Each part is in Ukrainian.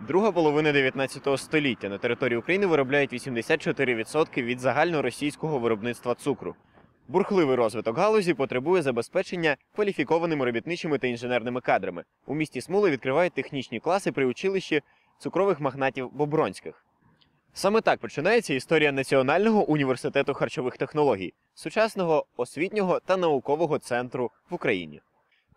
Друга половина 19 століття на території України виробляють 84% від загальноросійського виробництва цукру. Бурхливий розвиток галузі потребує забезпечення кваліфікованими робітничими та інженерними кадрами. У місті Смули відкривають технічні класи при училищі цукрових магнатів Бобронських. Саме так починається історія Національного університету харчових технологій, сучасного освітнього та наукового центру в Україні.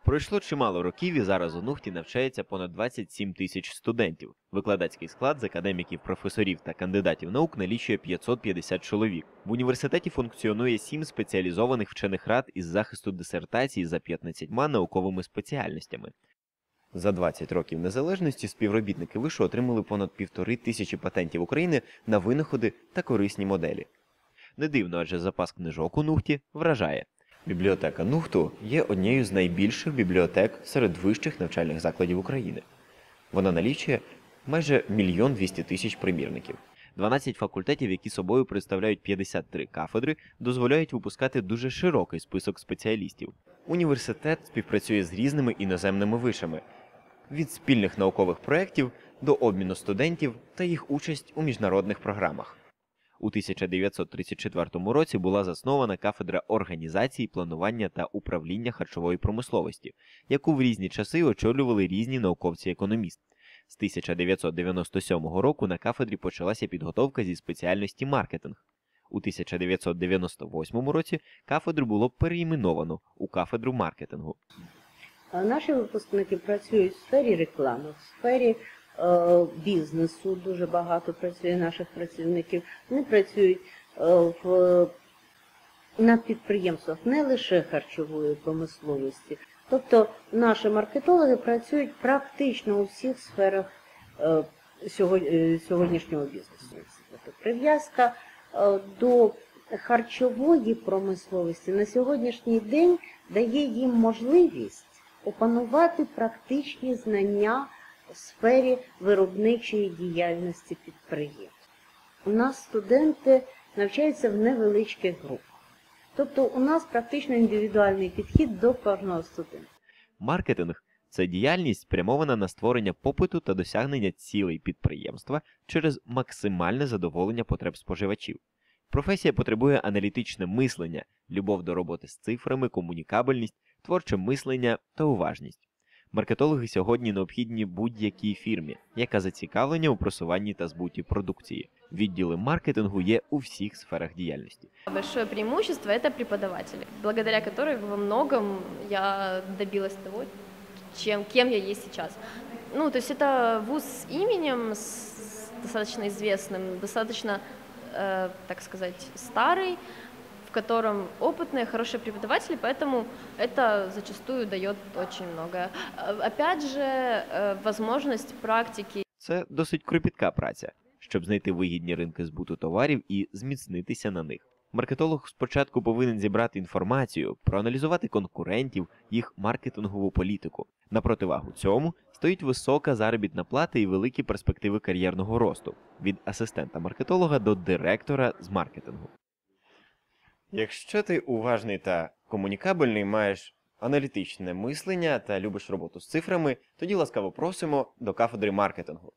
Пройшло чимало років і зараз у Нухті навчається понад 27 тисяч студентів. Викладацький склад з академіків, професорів та кандидатів наук налічує 550 чоловік. В університеті функціонує сім спеціалізованих вчених рад із захисту дисертацій за 15 науковими спеціальностями. За 20 років незалежності співробітники вишу отримали понад півтори тисячі патентів України на винаходи та корисні моделі. Не дивно, адже запас книжок у Нухті вражає. Бібліотека Нухту є однією з найбільших бібліотек серед вищих навчальних закладів України. Вона налічує майже мільйон двісті тисяч примірників. 12 факультетів, які собою представляють 53 кафедри, дозволяють випускати дуже широкий список спеціалістів. Університет співпрацює з різними іноземними вишами від спільних наукових проєктів до обміну студентів та їх участь у міжнародних програмах. У 1934 році була заснована кафедра організації, планування та управління харчової промисловості, яку в різні часи очолювали різні науковці-економісти. З 1997 року на кафедрі почалася підготовка зі спеціальності маркетинг. У 1998 році кафедру було переіменовано у кафедру маркетингу. Наші випускники працюють в сфері реклами, в сфері бізнесу. Дуже багато працює наших працівників. Вони працюють е, в, на підприємствах не лише харчової промисловості. Тобто наші маркетологи працюють практично у всіх сферах е, сьогодні, е, сьогоднішнього бізнесу. Тобто прив'язка е, до харчової промисловості на сьогоднішній день дає їм можливість опанувати практичні знання сфері виробничої діяльності підприємств. У нас студенти навчаються в невеличких групах. Тобто у нас практично індивідуальний підхід до кожного студента. Маркетинг це діяльність спрямована на створення попиту та досягнення цілей підприємства через максимальне задоволення потреб споживачів. Професія потребує аналітичне мислення, любов до роботи з цифрами, комунікабельність, творче мислення та уважність. Маркетологи сьогодні необхідні будь-якій фірмі, яка зацікавлення у просуванні та збуті продукції. Відділи маркетингу є у всіх сферах діяльності. Большое преимущество – это преподаватели, благодаря которым во многом я добилась того, чем, кем я есть сейчас. Ну, то есть это вуз с именем, с достаточно известным, достаточно, э, так сказать, старый, в котором опытные, хорошие преподаватели, поэтому это зачастую дает очень многое. Э, Опять же, э, возможность практики Це досить кропітка праця, щоб знайти вигідні ринки збуту товарів і зміцнитися на них. Маркетолог спочатку повинен зібрати інформацію, проаналізувати конкурентів, їх маркетингову політику. На противагу цьому стоїть висока заробітна плата і великі перспективи кар'єрного росту від асистента маркетолога до директора з маркетингу. Якщо ти уважний та комунікабельний, маєш аналітичне мислення та любиш роботу з цифрами, тоді ласкаво просимо до кафедри маркетингу.